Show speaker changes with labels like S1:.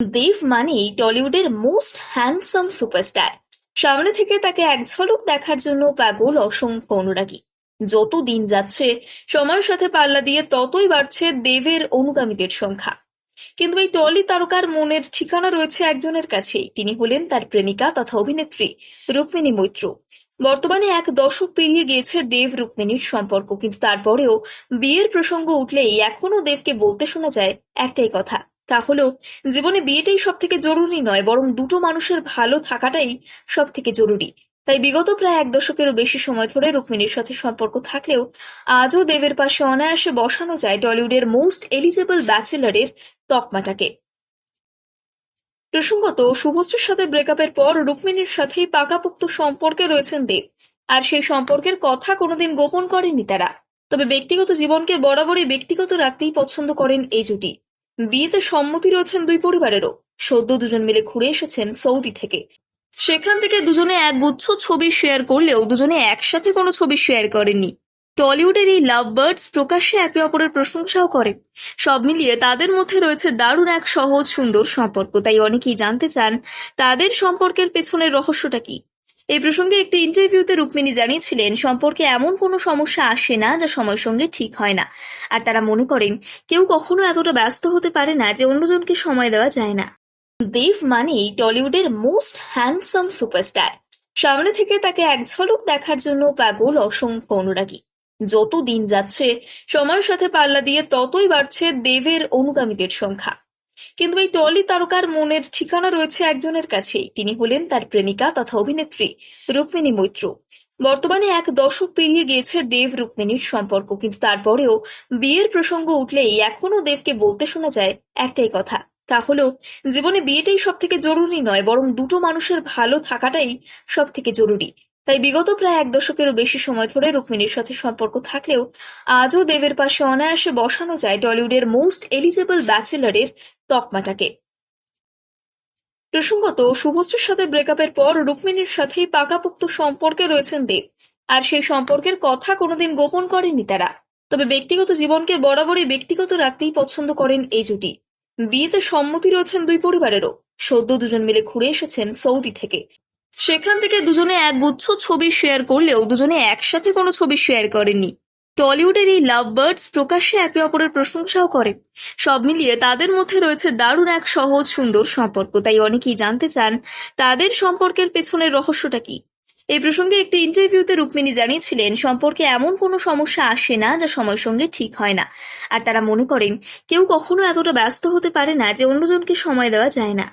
S1: দেব মানেই টলিউডের most handsome superstar. সামনে থেকে তাকে এক ঝলক দেখার জন্য পাগল, অসংখ্য অনুরাগী। যত দিন যাচ্ছে, সময়ের সাথে পাল্লা দিয়ে ততই বাড়ছে দেবের অনুগামীদের সংখ্যা। কিন্তু এই টলি তারকার মনের ঠিকানা রয়েছে একজনের কাছেই। তিনি হলেন তার প্রেমিকা তথা অভিনেত্রী রুক্মিণী মৈত্র। বর্তমানে এক দশক পেরিয়ে গিয়েছে দেব রুক্মিণীর সম্পর্ক, কিন্তু তারপরেও বিয়ের প্রসঙ্গ উঠলেই এখনও দেবকে বলতে শোনা যায় একটাই কথা তা হলো জীবনে বিয়েটাই সব থেকে জরুরি নয়, বরং দুটো মানুষের ভালো থাকাটাই সব থেকে জরুরি। তাই বিগত প্রায় এক দশকেরও বেশি সময় ধরে রুক্মিণীর সাথে সম্পর্ক থাকলেও আজও দেবের পাশে অনায়াসে বসানো যায় টলিউডের মোস্ট এলিজেবল ব্যাচেলারের তকমাটাকে। প্রসঙ্গত, শুভশ্রীর সাথে ব্রেকআপের পর রুক্মিণীর সাথেই পাকাপোক্ত সম্পর্কে রয়েছেন দেব, আর সেই সম্পর্কের কথা কোনোদিন গোপন করেননি তারা। তবে ব্যক্তিগত জীবনকে বরাবরই ব্যক্তিগত রাখতেই পছন্দ করেন এই জুটি। বিয়েতে সম্মতি রয়েছেন দুই পরিবারেরও। সদ্য দুজন মিলে ঘুরে এসেছেন সৌদি থেকে। সেখান থেকে দুজনে এক গুচ্ছ ছবি শেয়ার করলেও দুজনে একসাথে কোনো ছবি শেয়ার করেননি। টলিউডের এই লাভ বার্ডস প্রকাশ্যে একে অপরের প্রশংসাও করে। সব মিলিয়ে তাদের মধ্যে রয়েছে দারুণ এক সহজ, সুন্দর সম্পর্ক। তাই অনেকেই জানতে চান, তাদের সম্পর্কের পেছনের রহস্যটা কি? এই প্রসঙ্গে একটি ইন্টারভিউতে রুক্মিণী জানিয়েছিলেন, সম্পর্কে এমন কোনো সমস্যা আসে না যা সময়ের সঙ্গে ঠিক হয় না। আর তারা মনে করেন, কেউ কখনো এতটা ব্যস্ত হতে পারে না যে অন্যজনকে সময় দেওয়া যায় না। দেব মানেই টলিউডের মোস্ট হ্যান্ডসাম সুপারস্টার। সামনে থেকে তাকে এক ঝলক দেখার জন্য পাগল, অসংখ্য অনুরাগী। যত দিন যাচ্ছে, সময়ের সাথে পাল্লা দিয়ে ততই বাড়ছে দেবের অনুগামীদের সংখ্যা। কিন্তু এই টলি তারকার মনের ঠিকানা রয়েছে একজনের কাছেই। তিনি হলেন তার প্রেমিকা তথা অভিনেত্রী রুক্মিণী মৈত্র। বর্তমানে এক দশক পেরিয়ে গিয়েছে দেব রুক্মিণীর সম্পর্ক, কিন্তু তারপরেও বিয়ের প্রসঙ্গ উঠলেই এখনও দেবকে বলতে শোনা যায় একটাই কথা। তা জীবনে বিয়েটাই সব থেকে জরুরি নয়, বরং দুটো মানুষের ভালো থাকাটাই সব থেকে জরুরি। তাই বিগত প্রায় এক দশকেরও বেশি সময় ধরে রুক্মিণীর সাথে সম্পর্ক থাকলেও আজও দেবের পাশে অনায়াসে বসানো যায় টলিউডের মোস্ট এলিজেবল ব্যাচেলারের তকমাটাকে প্রসঙ্গত, শুভশ্রীর সাথে ব্রেকআপের পর রুক্মিণীর সাথেই পাকাপোক্ত সম্পর্কে রয়েছেন দেব। আর সেই সম্পর্কের কথা কোনোদিন গোপন করেননি তারা। তবে ব্যক্তিগত জীবনকে বরাবরই ব্যক্তিগত রাখতেই পছন্দ করেন এই জুটি। বিয়েতে সম্মতি রয়েছেন দুই পরিবারেরও। সদ্য দুজন মিলে ঘুরে এসেছেন সৌদি থেকে। সেখান থেকে দুজনে এক গুচ্ছ ছবি শেয়ার করলেও দুজনে একসাথে কোনো ছবি শেয়ার করেননি। টলিউডের এই লাভ বার্ডস প্রকাশ্যে একে অপরের প্রশংসাও করে। সব মিলিয়ে তাদের মধ্যে রয়েছে দারুণ এক সহজ, সুন্দর সম্পর্ক। তাই অনেকেই জানতে চান, তাদের সম্পর্কের পেছনের রহস্যটা কি? এই প্রসঙ্গে একটি ইন্টারভিউতে রুক্মিণী জানিয়েছিলেন, সম্পর্কে এমন কোনো সমস্যা আসে না যা সময়ের সঙ্গে ঠিক হয় না। আর তারা মনে করেন, কেউ কখনো এতটা ব্যস্ত হতে পারে না যে অন্যজনকে সময় দেওয়া যায় না।